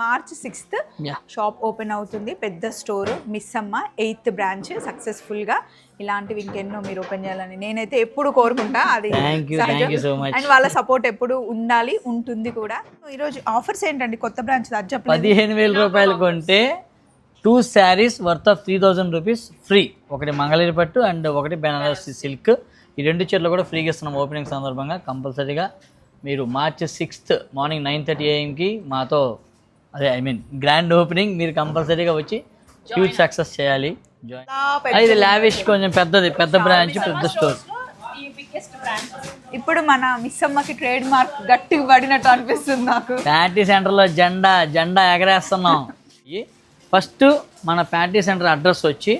March sixth shop open అవుతుంది. పెద్ద store miss అమ్మ ఎయిత్ బ్రాంచ్ సక్సెస్ఫుల్గా ఇలాంటివి ఇంకెన్నో మీరు ఓపెన్ చేయాలని నేనైతే ఎప్పుడు కోరుకుంటా. అది అండ్ వాళ్ళ సపోర్ట్ ఎప్పుడు ఉండాలి ఉంటుంది కూడా. ఈరోజు ఆఫర్స్ ఏంటండి? కొత్త బ్రాంచ్ పదిహేను వేల రూపాయలు కొంటే two sarees worth of three thousand rupees free ఒకటి మంగళగిరి పట్టు అండ్ ఒకటి బెనారస్ సిల్క్. ఈ రెండు చీరలు కూడా ఫ్రీగా ఇస్తున్నాం ఓపెనింగ్ సందర్భంగా కంపల్సరీగా. మీరు March sixth morning nine thirty ఏఎంకి మాతో అదే ఐ మీన్ గ్రాండ్ ఓపెనింగ్ మీరు కంపల్సరీగా వచ్చి హ్యూజ్ సక్సెస్ చేయాలి. జాయిన్ ఇది లావిష్ కొంచెం పెద్దది పెద్ద బ్రాంచ్ పెద్ద స్టోర్ ఇప్పుడు మన మిస్ అమ్మకి ట్రేడ్ మార్క్ గట్టిగా పడినట్టు అనిపిస్తుంది నాకు. ప్యాంటీ సెంటర్లో జెండా జెండా ఎగరేస్తున్నాం. ఫస్ట్ మన ప్యాంటీ సెంటర్ అడ్రస్ వచ్చి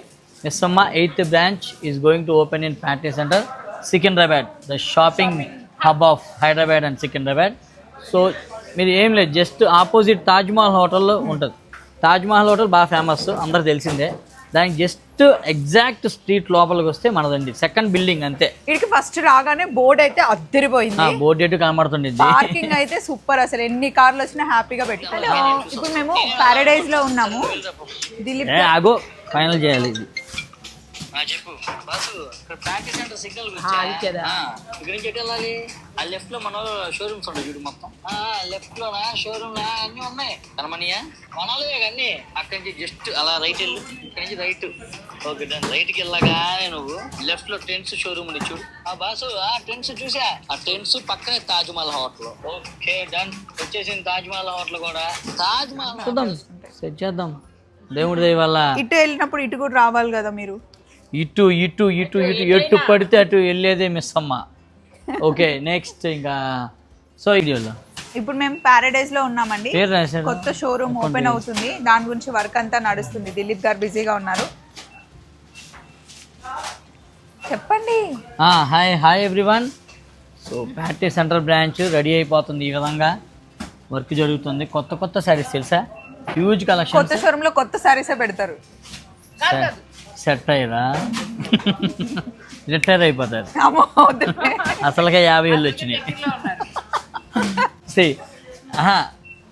Missamma eighth branch is going to open in panty centre Secunderabad the shopping hub of Hyderabad and Secunderabad so మీరు ఏం లేదు జస్ట్ ఆపోజిట్ తాజ్మహల్ హోటల్లో ఉంటుంది. తాజ్మహల్ హోటల్ బాగా ఫేమస్ అందరు తెలిసిందే. దానికి జస్ట్ ఎగ్జాక్ట్ స్ట్రీట్ లోపలికి వస్తే మనదండి సెకండ్ బిల్డింగ్ అంతే. ఇక్కడికి ఫస్ట్ రాగానే బోర్డ్ అయితే అద్దరిపోయింది. బోర్డు ఎటు కనబడుతుండేది పార్కింగ్ అయితే సూపర్ అసలు ఎన్ని కార్లు వచ్చినా హ్యాపీగా పెట్టుకోవాలి. ఇప్పుడు మేము పారడైజ్లో ఉన్నాము. దిలీప్ ఫైనల్ చేయాలి ఇది. చెప్పు. బాసు ఇక్కడ ప్యాంటీ సెంటర్ సిగ్నల్ కదా. ఇక్కడ నుంచి ఎటు వెళ్ళాలి? ఆ లెఫ్ట్లో మన షోరూమ్స్ ఉంటాయి చూడు మొత్తం. లెఫ్ట్ లోనా? షోరూమ్ లా? అన్ని ఉన్నాయి. కనమనియా? కొనాలి అన్ని. అక్కడి నుంచి జస్ట్ అలా రైట్ వెళ్ళు. ఇక్కడ నుంచి రైట్ ఓకే డన్ రైట్కి వెళ్ళగానే నువ్వు లెఫ్ట్లో టెన్స్ షోరూమ్ ఉంది చూడు. ఆ బాసు ఆ టెన్స్ చూసా. ఆ టెన్స్ పక్కనే Taj Mahal hotel okay done వచ్చేసింది తాజ్ మహల్ హోటల్ కూడా. తాజ్ మహల్ చూద్దాం. సెట్ చేద్దాం. దేవుడి దయ వల్ల. ఇటు వెళ్ళినప్పుడు ఇటు కూడా రావాలి కదా మీరు? ఇటు ఇటు ఇటు ఇటు ఎటు పడితే అటు వెళ్ళేదే మిస్ అమ్మ. ఓకే నెక్స్ట్ ఇంకా సో వీడియోలో ఇప్పుడు మేము పారడైజ్లో ఉన్నామండి. కొత్త షోరూమ్ ఓపెన్ అవుతుంది. దాని గురించి వర్క్ అంతా నడుస్తుంది. దిలీప్ గారు బిజీగా ఉన్నారు. చెప్పండి. Hi hi everyone so Patny central branch ready అయిపోతుంది ఈ విధంగా. వర్క్ జరుగుతుంది. కొత్త కొత్త శారీస్ తెలుసా? హ్యూజ్ కలెక్షన్ కొత్త షోరూమ్లో కొత్త సారీసే పెడతారు. సెట్ అయ్యారా? రిటైర్ అయిపోతారు. అసలుగా యాభై ఏళ్ళు వచ్చినాయి.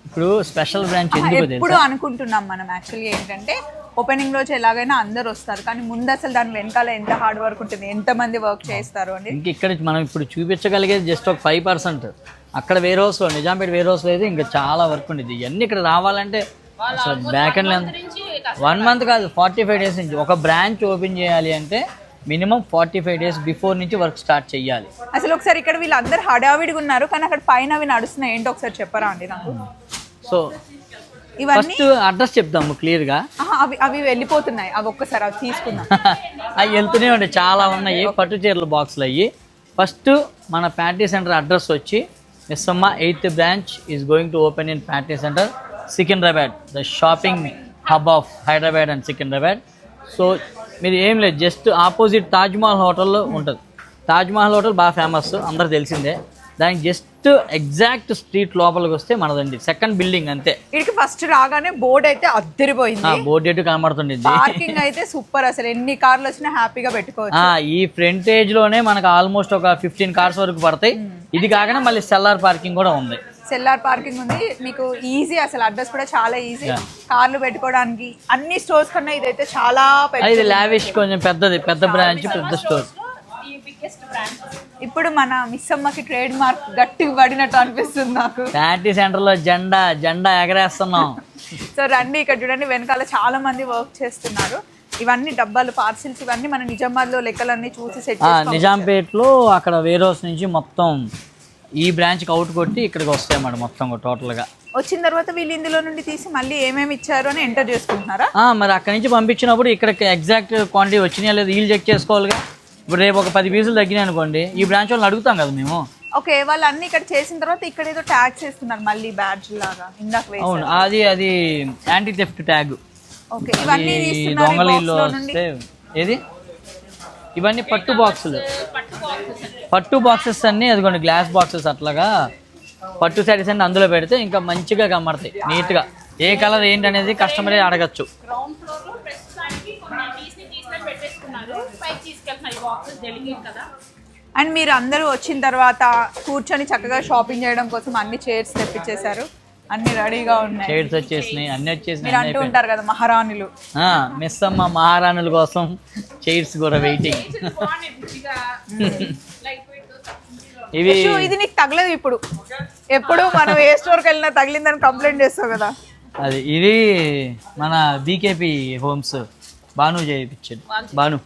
ఇప్పుడు స్పెషల్ బ్రాంచ్ ఎందుకు అనుకుంటున్నాం మనం యాక్చువల్లీ ఏంటంటే ఓపెనింగ్ రోజు ఎలాగైనా అందరు వస్తారు కానీ ముందు అసలు దాని వెనకాల ఎంత హార్డ్ వర్క్ ఉంటుంది ఎంత మంది వర్క్ చేస్తారు అని. ఇంక ఇక్కడ మనం ఇప్పుడు చూపించగలిగేది జస్ట్ ఒక ఫైవ్ పర్సెంట్ అక్కడ warehouse Nizampet warehouse లేదు ఇంకా చాలా వర్క్ ఉండేది. ఇవన్నీ ఇక్కడ రావాలంటే అసలు back and length one month కాదు ఫార్టీ ఫైవ్ డేస్ నుంచి. ఒక బ్రాంచ్ ఓపెన్ చేయాలి అంటే minimum forty five days before నుంచి వర్క్ స్టార్ట్ చేయాలి అసలు ఒకసారి ఇక్కడ వీళ్ళందరూ హడావిడిగా ఉన్నారు కానీ అక్కడ పైన అవి నడుస్తున్నాయి. ఏంటో ఒకసారి చెప్పరా అండి నాకు? సో ఇవన్నీ ఫస్ట్ అడ్రస్ చెప్తాము క్లియర్గా అవి అవి వెళ్ళిపోతున్నాయి. అవి ఒక్కసారి అవి తీసుకుందాం. అవి వెళ్తూనే ఉంటాయి చాలా ఉన్నాయి. పట్టు చీరల బాక్సులు అయ్యి. ఫస్ట్ మన ప్యాంటీ సెంటర్ అడ్రస్ వచ్చి Missamma eighth branch is going to open in panty centre Secunderabad the shopping hub of Hyderabad and Secunderabad so మీరు ఏం లేదు జస్ట్ ఆపోజిట్ తాజ్మహల్ హోటల్లో ఉంటుంది. తాజ్మహల్ హోటల్ బాగా ఫేమస్ అందరు తెలిసిందే. దానికి జస్ట్ ఎగ్జాక్ట్ స్ట్రీట్ లోపలికి వస్తే మనదండి సెకండ్ బిల్డింగ్ అంతే. ఇక్కడికి ఫస్ట్ రాగానే బోర్డ్ అయితే అద్దరిపోయింది. బోర్డు ఎటు కనబడుతుండేది పార్కింగ్ అయితే సూపర్ అసలు ఎన్ని కార్లు వచ్చినా హ్యాపీగా పెట్టుకోవచ్చు. ఈ ఫ్రంటేజ్లోనే మనకు ఆల్మోస్ట్ ఒక ఫిఫ్టీన్ కార్స్ వరకు పడతాయి. ఇది కాకుండా మళ్ళీ సెల్లార్ పార్కింగ్ కూడా ఉంది. సెల్లార్ పార్కింగ్ ఉంది. మీకు ఈజీ అసలు అడ్రస్ కూడా చాలా ఈజీ కార్లు పెట్టుకోవడానికి అన్ని స్టోర్స్ కన్నా ఇదైతే చాలా ఇది లావిష్ కొంచెం పెద్దది పెద్ద బ్రాంచ్ పెద్ద స్టోర్ ఇప్పుడు మన మిస్ అమ్మకి ట్రేడ్ మార్క్ గట్టిగా పడినట్టు అనిపిస్తుంది నాకు. ప్యాంటీ సెంటర్లో జెండా జెండా ఎగరేస్తున్నాం. సో రండి ఇక్కడ చూడండి వెనకాల చాలా మంది వర్క్ చేస్తున్నారు. ఇవన్నీ డబ్బాలు పార్సిల్స్ ఇవన్నీ మన నిజామాబాద్లో లెక్కలన్నీ చూసి సెట్ ఆ, నిజాంపేట్లో అక్కడ వేర్ నుంచి మొత్తం ఈ బ్రాంచ్కి అవుట్ కొట్టి ఇక్కడికి వస్తాయి అన్నమాట మొత్తం టోటల్గా. వచ్చిన తర్వాత వీళ్ళు ఇందులో నుండి తీసి మళ్ళీ ఏమేమి ఇచ్చారు అని ఎంటర్ చేసుకుంటున్నారా? మరి అక్కడి నుంచి పంపించినప్పుడు ఇక్కడికి ఎగ్జాక్ట్ క్వాంటిటీ వచ్చినాయా లేదా వీళ్ళు చెక్ చేసుకోవాలిగా. ఇప్పుడు రేపు ఒక పది పీసులు తగ్గినాయి అనుకోండి ఈ బ్రాంచ్ వాళ్ళని అడుగుతాం కదా మేము. ఓకే వాళ్ళు అన్ని ఇక్కడ చేసిన తర్వాత ఇక్కడ ఏదో ట్యాగ్స్ వేస్తున్నారు మళ్ళీ బ్యాడ్జ్ లాగా ఇందాక అవును అది అది యాంటీ థెఫ్ట్ ట్యాగ్ ఓకే ఇవన్నీ దొంగలు ఏది? ఇవన్నీ పట్టు బాక్సులు. పట్టు బాక్సెస్ అన్ని అదిగోండి గ్లాస్ బాక్సెస్ అట్లాగా. పట్టు శారీస్ అన్ని అందులో పెడితే ఇంకా మంచిగా కనబడతాయి నీట్గా. ఏ కలర్ ఏంటి అనేది కస్టమరే అడగచ్చు. గ్రౌండ్ ఫ్లోర్లో ప్రస్తుతానికి కొన్ని తీసి తీసినట్టు పెట్టేసుకున్నారు. పైకి తీసుకెళ్తున్నారు ఈ బాక్సెస్ డెలికేట్ కదా. అండ్ మీరు అందరూ వచ్చిన తర్వాత కూర్చొని చక్కగా షాపింగ్ చేయడం కోసం అన్ని చైర్స్ తెప్పించేశారు. అన్ని రెడీగా ఉన్నాయి. షేడ్స్ వచ్చేసినాయి అన్ని వచ్చేసినాయి మీరు అంటూ ఉంటారు కదా మహారాణులు. ఆ, మిస్ అమ్మ మహారాణుల కోసం చైర్స్ కూడా వెయిటింగ్ ఇవి ఇది నీకు తగలదు ఇప్పుడు. ఎప్పుడు మనం ఏ స్టోర్కి వెళ్ళినా తగిలిందని కంప్లైంట్ చేస్తావు కదా. అది ఇది మన బీకేపీ హోమ్స్ బాను చేయించాడు. బాను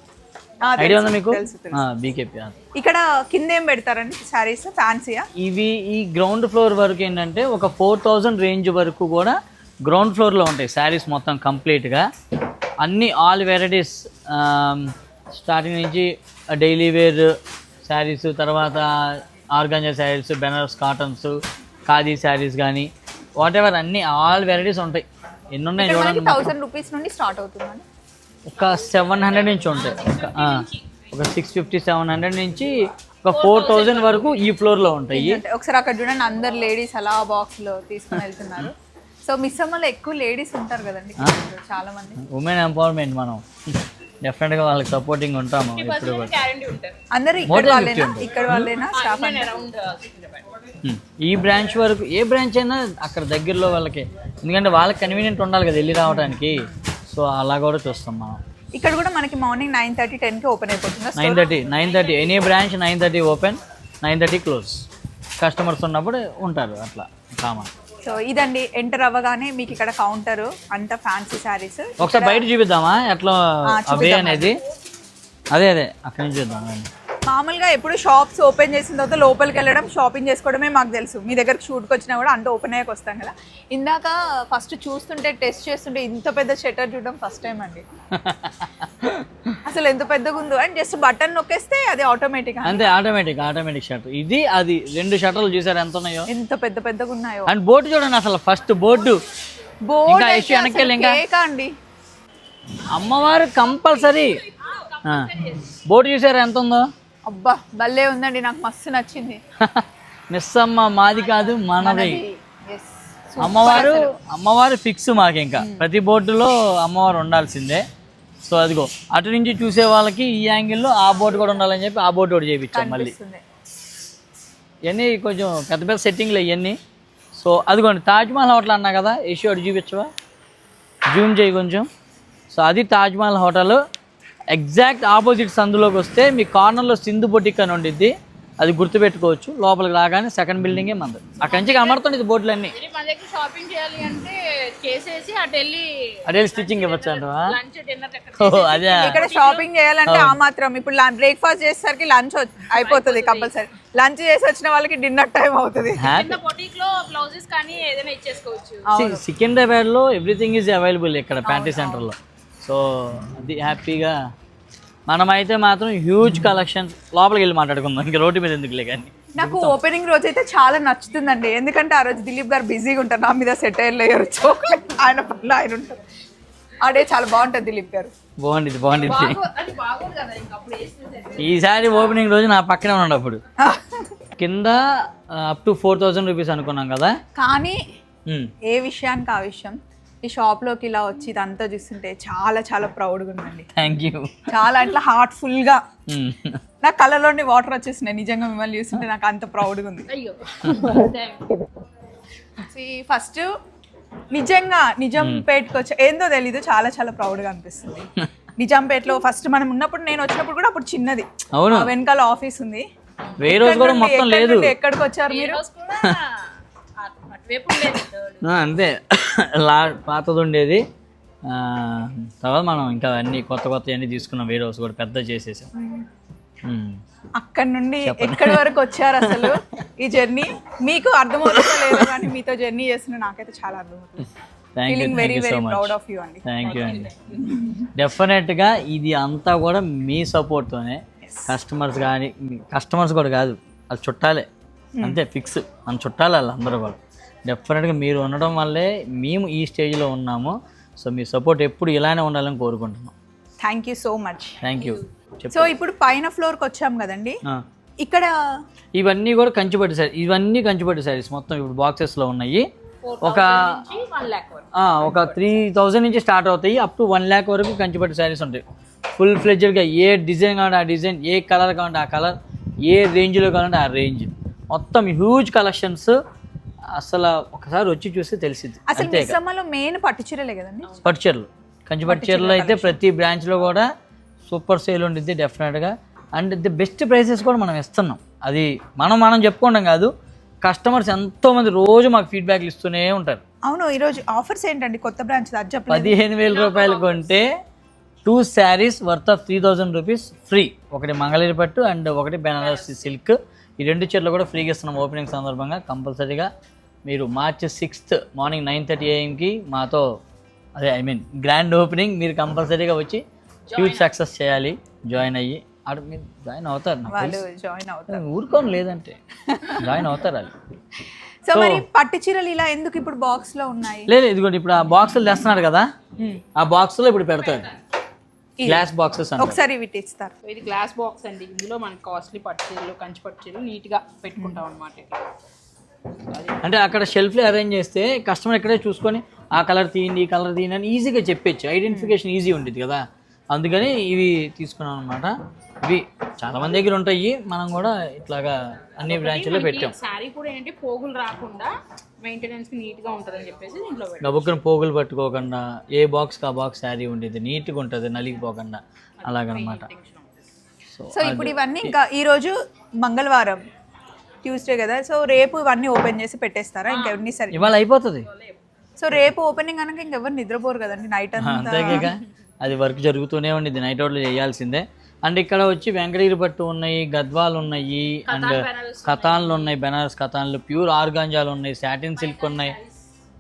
ఐడియా ఉందా మీకు. బీకేపీ ఇక్కడ కింద ఏం పెడతారండి శారీస్? ఫ్యాన్సీయా? ఇవి ఈ గ్రౌండ్ ఫ్లోర్ వరకు ఏంటంటే ఒక ఫోర్ థౌజండ్ రేంజ్ వరకు కూడా గ్రౌండ్ ఫ్లోర్లో ఉంటాయి శారీస్ మొత్తం కంప్లీట్గా. అన్ని ఆల్ వెరైటీస్ స్టార్టింగ్ నుంచి డైలీ వేర్ శారీస్ తర్వాత ఆర్గాంజా శారీస్ బెనారస్ కాటన్స్ ఖాదీ శారీస్ కానీ వాట్ ఎవర్ అన్ని ఆల్ వెరైటీస్ ఉంటాయి. ఎన్ని ఉన్నాయి చూడండి థౌసండ్ రూపీస్ నుండి స్టార్ట్ అవుతుందండి. ఒక సెవెన్ హండ్రెడ్ నుంచి ఉంటాయి. ఒక ఆ, ఒక సిక్స్ ఫిఫ్టీ సెవెన్ హండ్రెడ్ నుంచి ఒక ఫోర్ థౌజండ్ వరకు ఈ ఫ్లోర్లో ఉంటాయి. అంటే ఒకసారి అక్కడ చూడండి అందరు లేడీస్ అలా బాక్స్లో తీసుకుని వెళ్తున్నారు. సో మిస్ అమ్మలో ఎక్కువ లేడీస్ ఉంటారు కదండి చాలా మంది ఉమెన్ ఎంపవర్మెంట్ మనం. డెఫినెట్గా వాళ్ళకి సపోర్టింగ్ ఉంటాము ఇప్పుడు కూడా. గ్యారంటీ ఉంటారు అందరు ఇక్కడ వాళ్ళేనా? ఇక్కడ వాళ్ళేనా? స్టాఫ్ అంటే అరౌండ్ Hmm. ఈ బ్రాంచ్ వరకు ఏ బ్రాంచ్ అయినా అక్కడ దగ్గరలో వాళ్ళకి. ఎందుకంటే వాళ్ళకి కన్వీనియంట్ ఉండాలి కదా వెళ్ళి రావడానికి సో అలా కూడా చూస్తాం మనం. ఇక్కడ కూడా మనకి మార్నింగ్ నైన్ థర్టీ టెన్కి ఓపెన్ అయిపోతుందా. Nine thirty nine thirty any branch nine thirty open nine thirty close. Customers ఉన్నప్పుడు ఉంటారు అట్లా కామన్ సో ఇదండి ఎంటర్ అవ్వగానే మీకు ఇక్కడ కౌంటర్ అంతా ఫ్యాన్సీ శారీస్ ఒకసారి బయట చూపిద్దామా? ఎట్లా అవే అనేది? అదే అదే అక్కడి నుంచి చూద్దాం. మామూలుగా ఎప్పుడు షాప్స్ ఓపెన్ చేసిన తర్వాత లోపలికి వెళ్ళడం షాపింగ్ చేసుకోవడమే మాకు తెలుసు. మీ దగ్గరకు షూట్కి వచ్చినా కూడా అంత ఓపెన్ అయ్యాక వస్తాం కదా. ఇందాక ఫస్ట్ చూస్తుంటే టెస్ట్ చేస్తుంటే ఇంత పెద్ద షట్టర్ చూడడం ఫస్ట్ టైం అండి. అసలు ఎంత పెద్దగా ఉందో. అండ్ జస్ట్ బటన్ నొక్కేస్తే అది ఆటోమేటిక్ అంతే ఆటోమేటిక్ ఆటోమేటిక్ షర్ట్ ఇది అది రెండు షర్ట్లు చూసారు ఎంత ఉన్నాయో? ఎంత పెద్ద పెద్దగా ఉన్నాయో. అండ్ బోర్డు చూడండి అసలు ఫస్ట్ బోర్డు. బోర్డ్ అండి. అమ్మవారు కంపల్సరీ. బోర్డు చూసారా ఎంత ఉందో? అబ్బా భలే ఉందండి నాకు మస్తు నచ్చింది. మిస్ అమ్మ మాది కాదు మనది. అమ్మవారు అమ్మవారు ఫిక్స్ మాకు ఇంకా ప్రతి బోర్డులో అమ్మవారు ఉండాల్సిందే. సో అదిగో అటు నుంచి చూసే వాళ్ళకి ఈ యాంగిల్లో ఆ బోర్డు కూడా ఉండాలని చెప్పి ఆ బోర్డు కూడా చేయించాం మళ్ళీ. ఇవన్నీ కొంచెం పెద్ద పెద్ద సెట్టింగ్లు ఇవన్నీ సో అదిగోండి తాజ్మహల్ హోటల్ అన్నా కదా ఏషియో అటు చూపించవా? జూమ్ చేయి కొంచెం. సో అది తాజ్మహల్ హోటల్ ఎగ్జాక్ట్ ఆపోజిట్ సందులోకి వస్తే మీ కార్నర్లో సింధు బొటిక్ అని ఉండిద్ది. అది గుర్తుపెట్టుకోవచ్చు. లోపలికి రాగానే సెకండ్ బిల్డింగే మంది అక్కడి నుంచి కనబడుతుంది ఇది మన దగ్గర షాపింగ్ చేయాలి అంటే చేసేసి అటు వెళ్ళి అదే స్టిచ్చింగ్ ఇవ్వచ్చు అదే. ఇక్కడ షాపింగ్ చేయాలంటే ఆ మాత్రం ఇప్పుడు బ్రేక్ఫాస్ట్ చేసేసరికి లంచ్ అయిపోతుంది కంపల్సరీ. లంచ్ చేసి వచ్చిన వాళ్ళకి డిన్నర్ టైం అవుతుంది. బొటీక్లో బ్లౌజెస్ కానీ ఏదైనా ఇచ్చేసుకోవచ్చు. సికింద్రాబాద్లో ఎవ్రీథింగ్ ఈజ్ అవైలబుల్ ఇక్కడ ప్యాంటీ సెంటర్లో. సో అది హ్యాపీగా మనమైతే మాత్రం హ్యూజ్ కలెక్షన్ లోపలికి వెళ్ళి మాట్లాడుకుందాం. ఇంకా రోడ్డు మీద ఎందుకులే కానీ. నాకు ఓపెనింగ్ రోజు అయితే చాలా నచ్చుతుందండి. ఎందుకంటే ఆ రోజు దిలీప్ గారు బిజీగా ఉంటారు. నా మీద సెట్ అయ్యలేరు చోక్లెట్ ఆయన పనులు ఆయన ఉంటారు. ఆ డే చాలా బాగుంటుంది దిలీప్ గారు. బాగుండిద్ది బాగుండిద్ది. అది బాగోదు కదా ఇంకా అప్పుడు వేసేది ఈసారి ఓపెనింగ్ రోజు నా పక్కనే ఉన్నాడు అప్పుడు. కింద up to four thousand rupees అనుకున్నాం కదా. కానీ. ఏ విషయానికి ఆ విషయం? ఈ షాప్లోకి ఇలా వచ్చి ఇదంతా చూస్తుంటే చాలా చాలా ప్రౌడ్గా ఉందండి. థ్యాంక్ యూ చాలా అట్లా హార్ట్ఫుల్గా ఉమ్. నా కళ్ళలోని వాటర్ వచ్చేసినాయి. నిజంగా మిమ్మల్ని చూస్తుంటే నాకు అంత ప్రౌడ్గా ఉంది. అయ్యో. ఫస్ట్ నిజంగా నిజాంపేట్కి వచ్చి ఏందో తెలీదు. చాలా చాలా ప్రౌడ్గా అనిపిస్తుంది. నిజాంపేటలో ఫస్ట్ మనం ఉన్నప్పుడు నేను వచ్చినప్పుడు కూడా అప్పుడు చిన్నది. వెనకాల ఆఫీస్ ఉంది. వెయ్యి రోజు కూడా మొత్తం లేదు. ఎక్కడికి వచ్చారు మీరు రోజు కూడా అటు- అటువైపు లేదు ఆ, అంతే. లా పాతది ఉండేది ఆ, తర్వాత మనం ఇంకా అన్ని కొత్త కొత్త అన్ని తీసుకున్నాం వేరే హౌస్ కూడా పెద్ద చేసేసాం. అక్కడి నుండి ఎక్కడి వరకు వచ్చారు అసలు ఈ జర్నీ? మీకు అర్థమవుతుందో లేదో కానీ మీతో జర్నీ చేస్తున్న నాకైతే చాలా అర్థమవుతుంది. Thank you feeling very thank you so very much proud of you అండి. డెఫినెట్గా ఇది అంతా కూడా మీ సపోర్ట్తోనే. కస్టమర్స్ కానీ కస్టమర్స్ కూడా కాదు అది చుట్టాలే. అంతే ఫిక్స్ మన చుట్టాలే వాళ్ళు అందరూ కూడా. డెఫినెట్గా మీరు ఉండడం వల్లే మేము ఈ స్టేజ్లో ఉన్నాము. సో మీ సపోర్ట్ ఎప్పుడు ఇలానే ఉండాలని కోరుకుంటున్నాం. Thank you so much thank you so ఇప్పుడు పైన ఫ్లోర్కి వచ్చాం కదండి. ఇక్కడ ఇవన్నీ కూడా కంచిపట్టు సారీ ఇవన్నీ కంచిపట్టు శారీస్ మొత్తం ఇప్పుడు బాక్సెస్లో ఉన్నాయి. ఒక ఒక త్రీ థౌజండ్ నుంచి స్టార్ట్ అవుతాయి. అప్ టు వన్ ల్యాక్ వరకు కంచిపట్టు శారీస్ ఉంటాయి. ఫుల్ ఫ్లెడ్జెడ్గా ఏ డిజైన్ కావాలంటే ఆ డిజైన్ ఏ కలర్ కావాలంటే ఆ కలర్ ఏ రేంజ్లో కావాలంటే ఆ రేంజ్ మొత్తం హ్యూజ్ కలెక్షన్స్ అసలు ఒకసారి వచ్చి చూస్తే తెలిసింది అసలు మిస్సమ్మలో మెయిన్ పట్టు చీరలే కదండి? పట్టు చీరలు. కంచి పట్టు చీరలు అయితే ప్రతి బ్రాంచ్లో కూడా సూపర్ సేల్ ఉండిద్ది డెఫినెట్గా అండ్ ది బెస్ట్ ప్రైసెస్ కూడా మనం ఇస్తున్నాం. అది మనం మనం చెప్పుకోవడం కాదు కస్టమర్స్ ఎంతోమంది రోజు మాకు ఫీడ్బ్యాక్లు ఇస్తూనే ఉంటారు. అవును ఈరోజు ఆఫర్స్ ఏంటండి కొత్త బ్రాంచ్ పదిహేను వేల రూపాయలు కొంటే two saris worth of three thousand rupees free ఒకటి మంగళగిరి పట్టు అండ్ ఒకటి బెనారసి సిల్క్ ఈ రెండు చీరలు కూడా ఫ్రీగా ఇస్తున్నాం ఓపెనింగ్ సందర్భంగా కంపల్సరీగా మీరు March sixth morning nine thirty ఏఎంకి మాతో అదే ఐ మీన్ గ్రాండ్ ఓపెనింగ్ మీరు కంపల్సరీగా వచ్చి హ్యూజ్ సక్సెస్ చేయాలి. జాయిన్ అయ్యి. అక్కడ మీరు జాయిన్ అవుతారు. జాయిన్ అవుతారు. ఊరుకోని లేదంటే. జాయిన్ అవుతారు వాళ్ళు. సో మరి పట్టు చీరలు ఇలా ఎందుకు ఇప్పుడు బాక్స్లో ఉన్నాయి? లేదు ఇదిగోండి ఇప్పుడు ఆ బాక్సులు తెస్తున్నాడు కదా. ఆ బాక్స్లో ఇప్పుడు పెడతాడు. గ్లాస్ బాక్సెస్ ఒకసారి వీటి ఇస్తారు ఇది గ్లాస్ బాక్స్ అండి. ఇందులో మనకి కాస్ట్లీ పట్టు చీరలు కంచి పట్టు చీరలు నీట్గా పెట్టుకుంటాం అనమాట ఇట్లా. అంటే అక్కడ షెల్ఫ్లో అరేంజ్ చేస్తే కస్టమర్ ఇక్కడే చూసుకొని ఆ కలర్ తీయండి ఈ కలర్ తీయండి అని ఈజీగా చెప్పొచ్చు. ఐడెంటిఫికేషన్ ఈజీ ఉంటుంది కదా. అందుకని ఇవి తీసుకున్నాం అనమాట ఇవి చాలా మంది దగ్గర ఉంటాయి. మనం కూడా ఇట్లాగా అన్ని బ్రాంచ్లో పెట్టాం. శారీ కూడా ఏంటంటే పోగులు రాకుండా మెయింటెనెన్స్కి నీట్గా ఉంటదని చెప్పేసి దీంట్లో పెట్టాం. గబుక్కున పోగులు పట్టుకోకుండా ఏ బాక్స్కి ఆ బాక్స్ శారీ ఉండేది నీట్గా ఉంటుంది నలిగిపోకుండా. అలాగనమాట. సో సో ఇప్పుడు ఇవన్నీ ఇంకా ఈ రోజు మంగళవారం. ట్యూస్డే కదా సో రేపు ఇవన్నీ ఓపెన్ చేసి పెట్టేస్తారా? ఇంకా ఎన్ని సరే ఇవాళ అయిపోతుంది. సో రేపు ఓపెనింగ్ అనక ఇంకెవరు నిద్రపోరు కదండి నైట్ అంతా. అది వర్క్ జరుగుతూనే ఉండిద్ది నైట్ అవుట్లో చేయాల్సిందే. అండ్ ఇక్కడ వచ్చి వెంకటగిరి పట్టు ఉన్నాయి గద్వాలు ఉన్నాయి అండ్ కథాన్లు ఉన్నాయి బెనారస్ కథాన్లు ప్యూర్ ఆర్గాంజాలు ఉన్నాయి సాటిన్ సిల్క్ ఉన్నాయి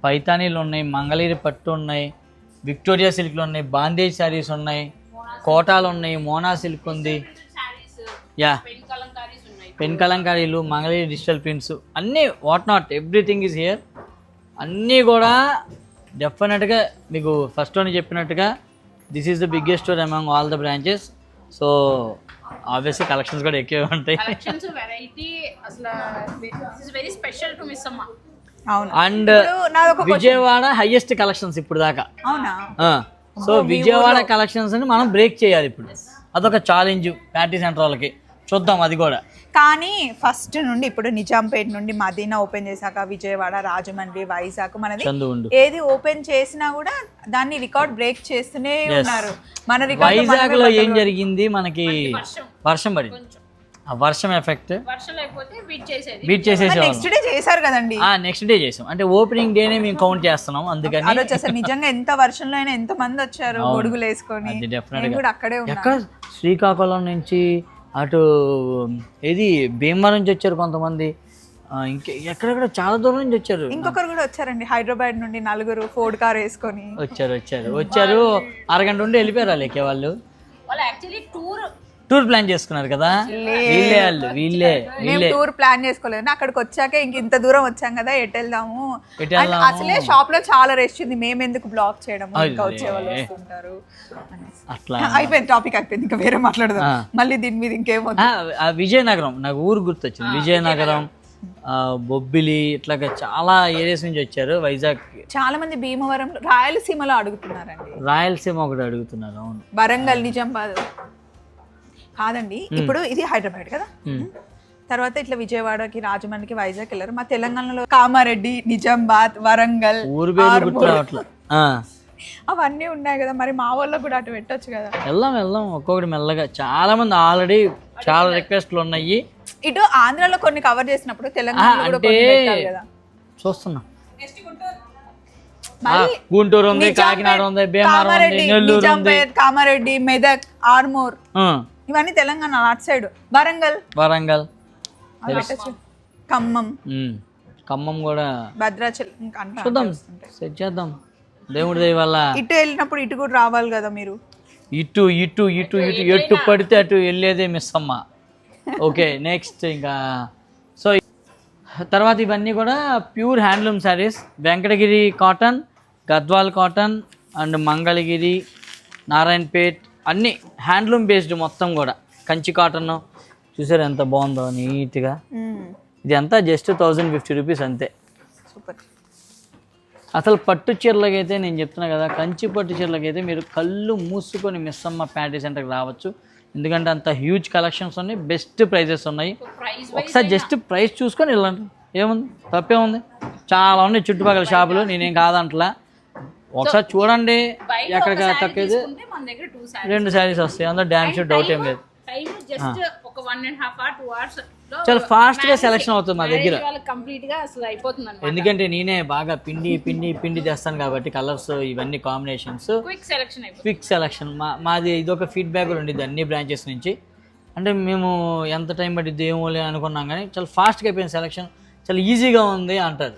పైతానీలు ఉన్నాయి మంగళగిరి పట్టు ఉన్నాయి విక్టోరియా సిల్క్లు ఉన్నాయి బాందేజ్ శారీస్ ఉన్నాయి కోటాలు ఉన్నాయి మోనా సిల్క్ ఉంది. యా. పెన్ కలంకారీలు మంగళగిరి డిజిటల్ ప్రింట్స్ అన్నీ what not everything is here అన్నీ కూడా డెఫినెట్గా మీకు ఫస్ట్లోనే చెప్పినట్టుగా this is the biggest store among all the branches so obviously collections కూడా ఎక్కువే ఉంటాయి. కలెక్షన్స్ వెరైటీ అసలు is very special to Miss Amma. అవును. అండ్ విజయవాడ హైయెస్ట్ కలెక్షన్స్ ఇప్పుడు దాకా. అవునా? సో విజయవాడ కలెక్షన్స్ అని మనం బ్రేక్ చేయాలి ఇప్పుడు. అదొక ఛాలెంజ్ ప్యాటీ సెంటర్ వాళ్ళకి. చూద్దాం అది కూడా. కానీ ఫస్ట్ నుండి ఇప్పుడు నిజాంపేట నుండి మదీనా ఓపెన్ చేశాక విజయవాడ రాజమండ్రి వైజాగ్ మనది ఏది ఓపెన్ చేసినా కూడా దాన్ని రికార్డ్ బ్రేక్ చేస్తూనే ఉన్నారు. మన రికార్డ్ వైజాగ్లో ఏం జరిగింది? మనకి వర్షం. పడింది. ఆ వర్షం ఎఫెక్ట్? బీట్ చేసేసేవాళ్ళం. నెక్స్ట్ డే చేశారు కదండి. ఆ నెక్స్ట్ డే చేసాం. అంటే ఓపెనింగ్ డేనే మేము కౌంట్ చేస్తున్నాం అందుకని. అసలు నిజంగా ఎంత వర్షంలో అయినా ఎంత మంది వచ్చారు గొడుగులు వేసుకొని. కూడా అక్కడే శ్రీకాకుళం నుంచి అటు ఏది భీమవరం నుంచి వచ్చారు కొంతమంది. ఇంకే ఎక్కడెక్కడ చాలా దూరం నుంచి వచ్చారు. ఇంకొకరు కూడా వచ్చారండి హైదరాబాద్ నుండి నలుగురు ఫోర్డ్ కార్ వేసుకొని. వచ్చారు వచ్చారు. వచ్చారు అరగంట ఉండి వెళ్ళిపోయారు వాళ్ళు ఎక్కే వాళ్ళు? వాళ్ళు యాక్చువల్లీ టూర్ టూర్ ప్లాన్ చేసుకున్నారు కదా? వీళ్ళే వాళ్ళు వీళ్ళే మేము వీళ్ళే. టూర్ ప్లాన్ చేసుకోలేదు. అక్కడికి వచ్చాక ఇంక ఇంత దూరం వచ్చాం కదా ఎటు వెళ్దాము? ఎటు And అసలే షాప్లో చాలా రెస్ట్ ఉంది. మేము ఎందుకు బ్లాక్ చేయడం ఇంకా వచ్చే వాళ్ళు అయ్యే. వస్తుంటారు. అనేసి. అట్లా. అయిపోయింది టాపిక్ అయిపోయింది. ఇంకా వేరే మాట్లాడదాం. ఆ. మళ్ళీ దీని మీద ఇంకేం వద్దు. ఆ, ఆ విజయనగరం నాకు ఊరు గుర్తొచ్చింది. విజయనగరం ఆ, బొబ్బిలి ఇట్లాగా చాలా ఏరియాస్ నుంచి వచ్చారు. వైజాగ్ చాలా మంది భీమవరం రాయలసీమలో అడుగుతున్నారండి. రాయలసీమ ఒకటి అడుగుతున్నారు అవును. వరంగల్ నిజామాబాద్. కాదండి. ఇప్పుడు ఇది హైదరాబాద్ కదా? తర్వాత ఇట్లా విజయవాడకి రాజమండ్రికి వైజాగ్ వెళ్ళారు మా తెలంగాణలో కామారెడ్డి నిజామాబాద్ వరంగల్ అవన్నీ ఉన్నాయి కదా మరి మా వాళ్ళకు కూడా అటు పెట్టొచ్చు కదా? వెళ్దాం వెళ్దాం. ఒక్కొక్కటి మెల్లగా. చాలా మంది ఆల్రెడీ చాలా రిక్వెస్ట్లు ఉన్నాయి ఇటు ఆంధ్రాలో కొన్ని కవర్ చేసినప్పుడు కూడా అంటే చూస్తున్నా. గుంటూరు. ఉంది కాకినాడ ఉంది భీమవరం ఉంది కామారెడ్డి నెల్లూరు ఉంది. కామారెడ్డి మెదక్ ఆర్మూర్. ఇవన్నీ తెలంగాణ అటు సైడ్. వరంగల్. వరంగల్. ఖమ్మం. ఖమ్మం కూడా భద్రాచలం చూద్దాం. సెట్ చేద్దాం. దేవుడి దయ వల్ల. ఇటు వెళ్ళినప్పుడు ఇటు కూడా రావాలి కదా మీరు? ఇటు ఇటు ఇటు ఇటు ఎటు పడితే అటు వెళ్ళేదే మిస్ అమ్మ. ఓకే నెక్స్ట్ ఇంకా. సో తర్వాత ఇవన్నీ కూడా pure handloom saris. Venkatagiri cotton Gadwal cotton and Mangalagiri Narayanpet అన్నీ హ్యాండ్లూమ్ బేస్డ్ మొత్తం కూడా. కంచి కాటన్ చూసారు ఎంత బాగుందో నీట్గా. ఇది అంతా జస్ట్ థౌజండ్ ఫిఫ్టీ రూపీస్ అంతే. సూపర్. అసలు పట్టు చీరలకైతే నేను చెప్తున్నా కదా కంచి పట్టు చీరలకైతే మీరు కళ్ళు మూసుకొని మిస్ అమ్మ ప్యాంటీ సెంటర్కి రావచ్చు. ఎందుకంటే అంత హ్యూజ్ కలెక్షన్స్ ఉన్నాయి బెస్ట్ ప్రైజెస్ ఉన్నాయి. ఒకసారి జస్ట్ ప్రైస్ చూసుకొని వెళ్ళండి. ఏముంది? తప్పే ఉంది చాలా ఉన్నాయి చుట్టుపక్కల షాపులు నేనేం కాదంటలా. ఒకసారి చూడండి ఎక్కడ సారీ రెండు శారీస్ వస్తాయి. అందులో డ్యాన్స్ డౌట్ ఏం లేదు. చాలా fast గా selection అవుతుంది మా దగ్గర. వాళ్ళకి కంప్లీట్గా అసలు అయిపోతుంది అనమాట ఎందుకంటే నేనే బాగా పిండి పిండి పిండి తెస్తాను కాబట్టి కలర్స్ ఇవన్నీ combinations quick selection quick selection మాది ఇదొక ఫీడ్బ్యాక్ ఉండేది అన్ని బ్రాంచెస్ నుంచి. అంటే మేము ఎంత టైం పట్టిద్ది ఏమో అనుకున్నాం కానీ చాలా ఫాస్ట్గా అయిపోయింది సెలక్షన్ చాలా ఈజీగా ఉంది అంటారు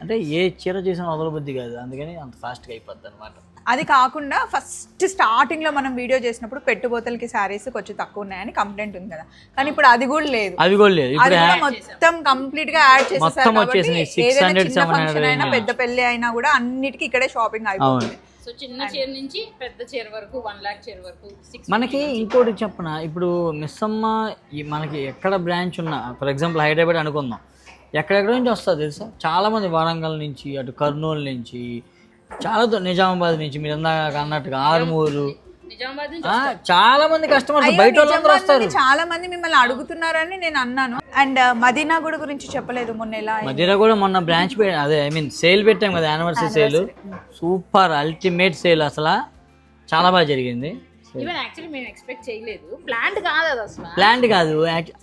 అంటే ఏ చీర చేసిన వదలబుద్ధి కాదు. అందుకని అంత ఫాస్ట్గా అయిపోద్ది అనమాట అది కాకుండా ఫస్ట్ స్టార్టింగ్లో మనం వీడియో చేసినప్పుడు పెట్టుబోతలకి శారీస్ కొంచెం తక్కువ ఉన్నాయని కంప్లైంట్ ఉంది కదా. కానీ ఇప్పుడు అది కూడా లేదు. అవి కూడా లేదు. అది కూడా మొత్తం కంప్లీట్గా యాడ్ చేసేసారు కాబట్టి వచ్చేసినాయి. 600, ఏదైనా చిన్న 700 ఫంక్షన్ అయినా. పెద్ద పెళ్ళి అయినా కూడా అన్నిటికీ ఇక్కడే షాపింగ్ అయిపోతుంది. సో చిన్న చీర నుంచి పెద్ద చీర వరకు వన్ లాక్ చీర వరకు మనకి ఇంకోటి చెప్పన? ఇప్పుడు మిస్ అమ్మ ఈ మనకి ఎక్కడ బ్రాంచ్ ఉన్నా ఫర్ ఎగ్జాంపుల్ హైదరాబాద్ అనుకుందాం. ఎక్కడెక్కడ నుంచి వస్తుంది తెలుసా? చాలా మంది వరంగల్ నుంచి అటు కర్నూలు నుంచి చాలా దూ- నిజామాబాద్ నుంచి మీరు ఇందాక అన్నట్టుగా ఆరుమూరు. నిజామాబాద్ నుంచి ఆ, చాలా మంది కస్టమర్స్ బయట వాళ్ళందరూ వస్తారు. చాలా మంది మిమ్మల్ని అడుగుతున్నారని నేను అన్నాను. అండ్ మదీనా గుడి గురించి చెప్పలేదు మొన్న ఎలా మధ్యలో కూడా మొన్న బ్రాంచ్ అదే ఐ మీన్ సేల్ పెట్టాం కదా anniversary sale. Super ultimate sale అసలు. చాలా బాగా జరిగింది. ఈవెన్ యాక్చువల్లీ మేము ఎక్స్పెక్ట్ చేయలేదు. ప్లాంట్ కాదు అది అసలు. ప్లాంట్ కాదు.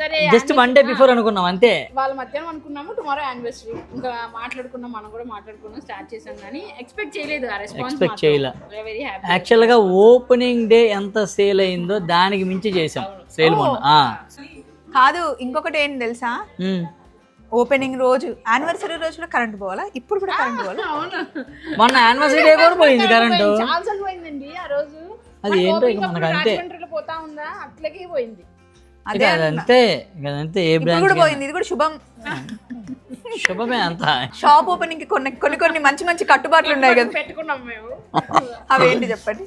సరే, జస్ట్ వన్ డే బిఫోర్ అనుకున్నాం అంతే. వాళ్ళ మధ్యాహ్నం అనుకున్నాము టుమారో యానివర్సరీ ఇంకా మాట్లాడుకున్నాం మనం కూడా మాట్లాడుకున్నాం స్టార్ట్ చేసాం కానీ ఎక్స్పెక్ట్ చేయలేదు ఆ రెస్పాన్స్ Expect చేయలే. వెరీ హ్యాపీ యాక్చువల్గా ఓపెనింగ్ డే ఎంత సేల్ అయిందో దానికి మించి చేసాం సేల్ మొన్న ఆ. కాదు ఇంకొకటి ఏంటి తెలుసా. ఓపెనింగ్ రోజు. యానివర్సరీ రోజు కూడా కరెంట్ పోవాలా? ఇప్పుడు కూడా కరెంట్ పోవాలా? అవును. మొన్న యానివర్సరీ డే కూడా పోయింది కరెంటు పోయిందండి ఆ రోజు. అది ఏంటో ఇక మనకు అంతే. రాజమండ్రిలో పోతా ఉందా? అట్లకే పోయింది. ఇక అదంతే ఇక అదంతే ఏ ఇప్పుడు కూడా పోయింది ఇది కూడా శుభం. శుభమే అంత. షాప్ ఓపెనింగ్కి కొన్ని కొన్ని కొన్ని మంచి మంచి కట్టుబాట్లు ఉన్నాయి కదా. పెట్టుకున్నాం మేము. అవి ఏంటి చెప్పండి?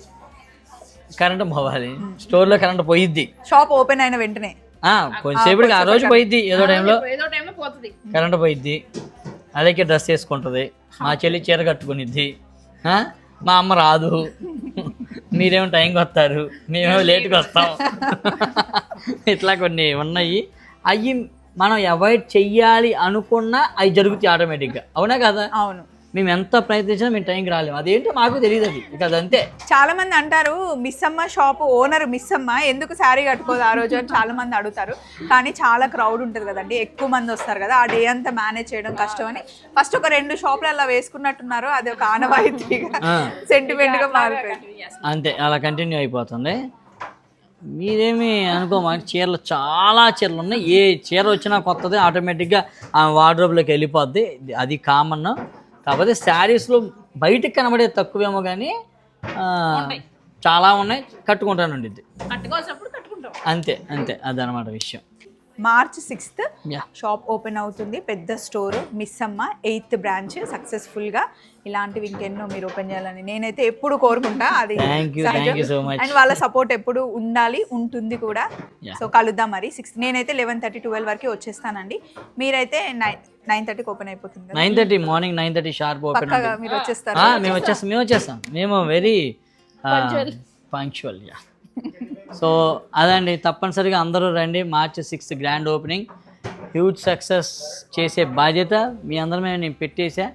కరెంట్ పోవాలి. స్టోర్లో కరెంట్ పోయిద్ది. షాప్ ఓపెన్ అయిన వెంటనే. ఆ, కొంచెంసేపటికి ఆ రోజు పోయిద్ది ఏదో టైంలో. ఏదో టైంలో పోతుంది. కరెంట్ పోయిద్ది. అదేకే డ్రెస్ వేసుకుంటుంది. మా చెల్లి చీర కట్టుకునిద్ది. ఆ? మా అమ్మ రాదు. మీరేమో టైంకి వస్తారు మేమేమో లేట్కి వస్తాం. ఇట్లా కొన్ని ఉన్నాయి. అవి మనం అవాయిడ్ చెయ్యాలి అనుకున్నా అవి జరుగుతాయి ఆటోమేటిక్గా. అవునా కదా? అవును. మేము ఎంత ప్రయత్నించినా మేము టైంకి రాలేము. అదేంటో మాకు తెలియదు అది. ఇక అదంతే. చాలా మంది అంటారు మిస్ అమ్మ షాప్ ఓనర్ మిస్ అమ్మ ఎందుకు శారీ కట్టుకోదు ఆ రోజు? అని చాలా మంది అడుగుతారు. కానీ చాలా క్రౌడ్ ఉంటుంది కదండి. ఎక్కువ మంది వస్తారు కదా ఆ డే అంతా మేనేజ్ చేయడం కష్టం అని. ఫస్ట్ ఒక రెండు షాపులు అలా వేసుకున్నట్టున్నారు అది ఒక ఆనవాయితీగా. సెంటిమెంట్గా మారిపోయింది. అంతే అలా కంటిన్యూ అయిపోతుంది. మీరేమి అనుకోమా చీరలు చాలా చీరలు ఉన్నాయి. ఏ చీర వచ్చినా కొత్తది ఆటోమేటిక్గా ఆ వార్డ్రోబ్లోకి వెళ్ళిపోద్ది. అది కామన్ కాకపోతే శారీస్లో బయటకు కనబడే తక్కువేమో కానీ చాలా ఉన్నాయి కట్టుకుంటాను ఉండిద్ది కట్టుకోవాల్సినప్పుడు కట్టుకుంటాం. అంతే అంతే అదనమాట విషయం. మార్చ్ సిక్స్త్ షాప్ ఓపెన్ అవుతుంది. పెద్ద store Miss Amma eighth branch సక్సెస్ఫుల్గా ఇలాంటివి ఇంకెన్నో మీరు ఓపెన్ చేయాలని నేనైతే ఎప్పుడు కోరుకుంటా. అది అండ్ వాళ్ళ సపోర్ట్ ఎప్పుడు ఉండాలి ఉంటుంది కూడా. సో కలుద్దాం మరి. సిక్స్త్ నేనైతే లెవెన్ థర్టీ ట్వెల్వ్ వరకు వచ్చేస్తానండి. మీరైతే నైన్ నైన్ థర్టీకి ఓపెన్ అయిపోతుంది కదా. Nine thirty morning nine thirty sharp open మీరు వచ్చేస్తారు. మేము వచ్చేస్తాం మేము వచ్చేస్తాం. మేము వెరీ పంక్చువల్ యా సో అదండి తప్పనిసరిగా అందరూ రండి. March sixth grand opening. Huge success చేసే బాధ్యత మీ అందరి మీద నేను పెట్టేసా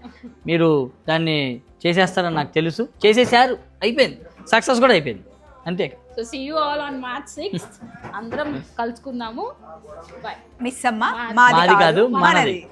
మీరు దాన్ని చేసేస్తారని నాకు తెలుసు. చేసేసారు అయిపోయింది. సక్సెస్ కూడా అయిపోయింది. అంతే. So see you all on March sixth అందరం కలుసుకుందాము. మిస్ అమ్మ మాది కాదు మనది.